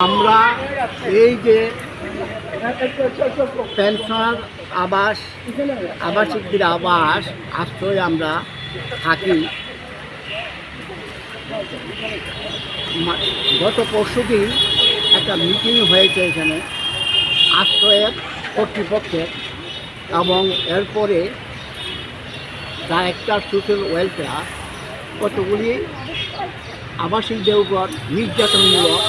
আমরা এই যে পেনশনার আবাস, আবাসিকদের আবাস, আশ্রয়ে আমরা থাকি। গত পরশু দিন একটা মিটিং হয়েছে এখানে আশ্রয়ের কর্তৃপক্ষের এবং এরপরে ডাইরেক্টর সোশ্যাল ওয়েলফেয়ার কতগুলি আবাসিকদের উপর নির্যাতনমূলক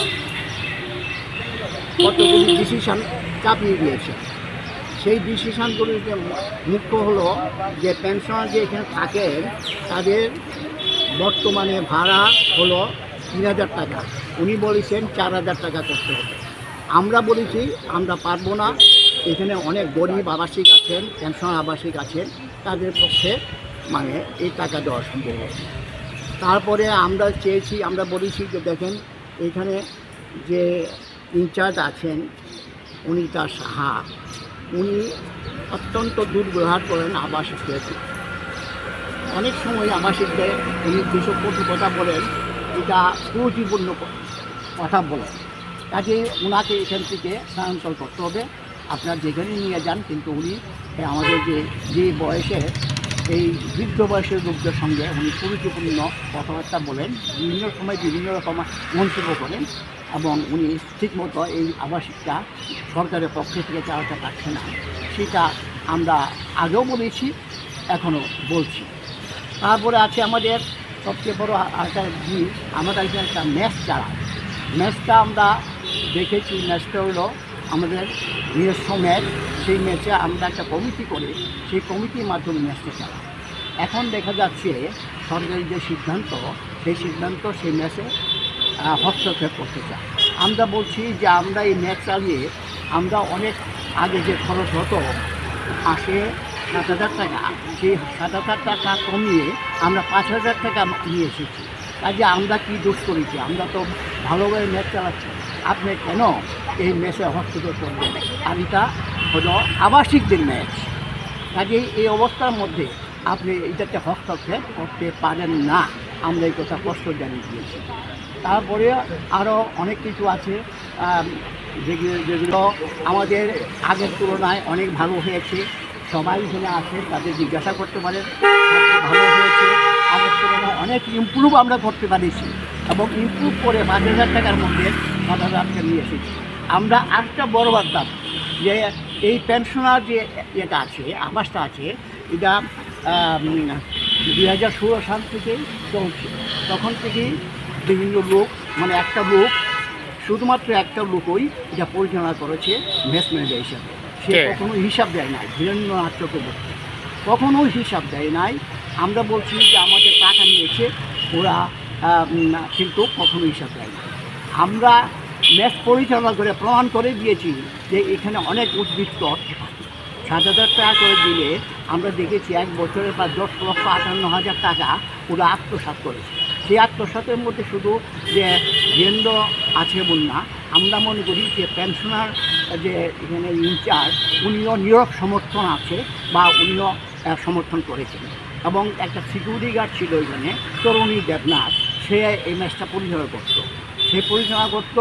কতগুলি ডিসিশন চাপিয়ে দিয়েছে সেই ডিসিশনগুলিতে মুখ্য হলো যে পেনশনার যে এখানে থাকেন, তাদের বর্তমানে ভাড়া হলো তিন হাজার টাকা। উনি বলেছেন চার হাজার টাকা করতে হবে। আমরা বলেছি, আমরা পারব না। এখানে অনেক গরিব আবাসিক আছেন পেনশন আবাসিক আছেন, তাদের পক্ষে মানে এই টাকা দেওয়া সম্ভব তারপরে আমরা চেয়েছি, আমরা বলেছি যে দেখেন, এখানে যে ইনচার্জ আছেন অনিতা সাহা। উনি অত্যন্ত দুর্ব্যবহার করেন আবাসিকদের অনেক সময় আবাসিকদের উনি যেসব কটু কথা বলেন, এটা কুরুচিপূর্ণ কথা বলেন। কাজে ওনাকে এখান থেকে স্থানান্তর করতে হবে। আপনার যেখানে নিয়ে যান, কিন্তু উনি আমাদের যে যে বয়সে এই বৃদ্ধ বয়সের লোকদের সঙ্গে উনি কুরুচিপূর্ণ কথাবার্তা বলেন, বিভিন্ন সময় বিভিন্ন রকম মন্তব্য করেন এবং উনি ঠিকমতো এই আবাসিকটা সরকারের পক্ষ থেকে চালাতে পারছে না। সেটা আমরা আগেও বলেছি, এখনও বলছি। তারপরে আছে আমাদের সবচেয়ে বড় একটা জিনিস, আমাদের একটা ম্যাচ চালায় ম্যাচটা আমরা দেখেছি, ম্যাচটা হলো আমাদের নিজস্ব ম্যাচ, সেই ম্যাচে আমরা একটা কমিটি করে সেই কমিটির মাধ্যমে ম্যাচটা চালাই এখন দেখা যাচ্ছে সরকারি যে সিদ্ধান্ত, সেই সিদ্ধান্ত সেই ম্যাচে হস্তক্ষেপ করতে চায়। আমরা বলছি যে আমরা এই ম্যাচ চালিয়ে আমরা অনেক আগে যে খরচ হতো মাসে সাত হাজার টাকা, সেই সাত হাজার টাকা কমিয়ে আমরা পাঁচ হাজার টাকা নিয়ে এসেছি। কাজে আমরা কি দোষ করেছি? আমরা তো ভালোভাবে ম্যাচ চালাচ্ছি। আপনি কেন এই ম্যাচে হস্তক্ষেপ করবেন আর এটা হলো আবাসিকদের ম্যাচ। কাজেই এই অবস্থার মধ্যে আপনি এটাতে হস্তক্ষেপ করতে পারেন না। আমরা এই কথা কষ্ট জানিয়ে দিয়েছি। তারপরে আরও অনেক কিছু আছে। যেগুলো যেগুলো আমাদের আগের তুলনায় অনেক ভালো হয়েছে। সবাই এখানে আছে, তাদের জিজ্ঞাসা করতে পারেন। ভালো হয়েছে আগের তুলনায় অনেক ইমপ্রুভ আমরা করতে পারিছি এবং ইমপ্রুভ করে পাঁচ হাজার টাকার মধ্যে সাত হাজার টাকা নিয়ে এসেছি। আমরা আরেকটা বড় বার্তা যে এই পেনশনার যে এটা আছে আবাসটা আছে এটা দুই হাজার ষোলো সাল থেকে চলছে। তখন থেকেই বিভিন্ন লোক মানে একটা লোক শুধুমাত্র একটা লোকই এটা পরিচালনা করেছে মেস ম্যানেজার হিসাবে। সে? কখনো হিসাব দেয় নাই ধীরেন্দ্রনাথ চক্রবর্তী। কখনো হিসাব দেয় নাই আমরা বলছি যে আমাদের টাকা নিয়েছে, ওরা কিন্তু কখনো হিসাব দেয় আমরা ম্যাচ পরিচালনা করে প্রমাণ করে দিয়েছি যে এখানে অনেক উদ্বৃত্ত অর্থ থাকে। সাত হাজার টাকা করে দিলে আমরা দেখেছি এক বছরের পর দশ লক্ষ আটান্ন হাজার টাকা ওরা আত্মসাৎ করেছে। সেই আত্মসাতের মধ্যে শুধু যে কেন্দ্র আছে এমন না, আমরা মনে করি যে পেনশনার যে এখানে ইনচার্জ উনিও নীরব সমর্থন আছে বা উনিও সমর্থন করেছেন এবং একটা সিকিউরিটি গার্ড ছিল ওইখানে, তরুণী দেবনাথ, সে এই ম্যাচটা পরিচালনা করতো। সে পরিচালনা করত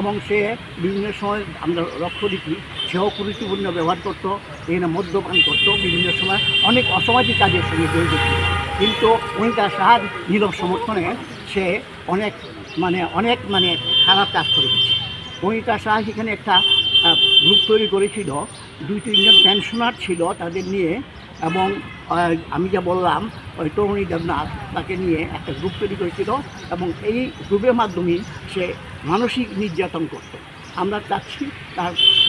এবং সে বিভিন্ন সময় আমরা লক্ষ্য দেখি, সেও কুরুচিপূর্ণ ব্যবহার করত, এখানে মদ্যপান করত, বিভিন্ন সময় অনেক অসামাজিক কাজের সঙ্গে জড়িত ছিল। কিন্তু উনি তার সাহায্য, নীরব সমর্থনে সে অনেক মানে অনেক মানে খারাপ কাজ করে দিচ্ছে উনি তার সাহায্য এখানে একটা গ্রুপ তৈরি করেছিল। দুই তিনজন পেনশনার ছিল তাদের নিয়ে এবং আমি যা বললাম, ওই তরুণী দেবনাথ তাকে নিয়ে একটা গ্রুপ তৈরি করেছিল এবং এই গ্রুপের মাধ্যমে সে মানসিক নির্যাতন করত। আমরা চাচ্ছি তার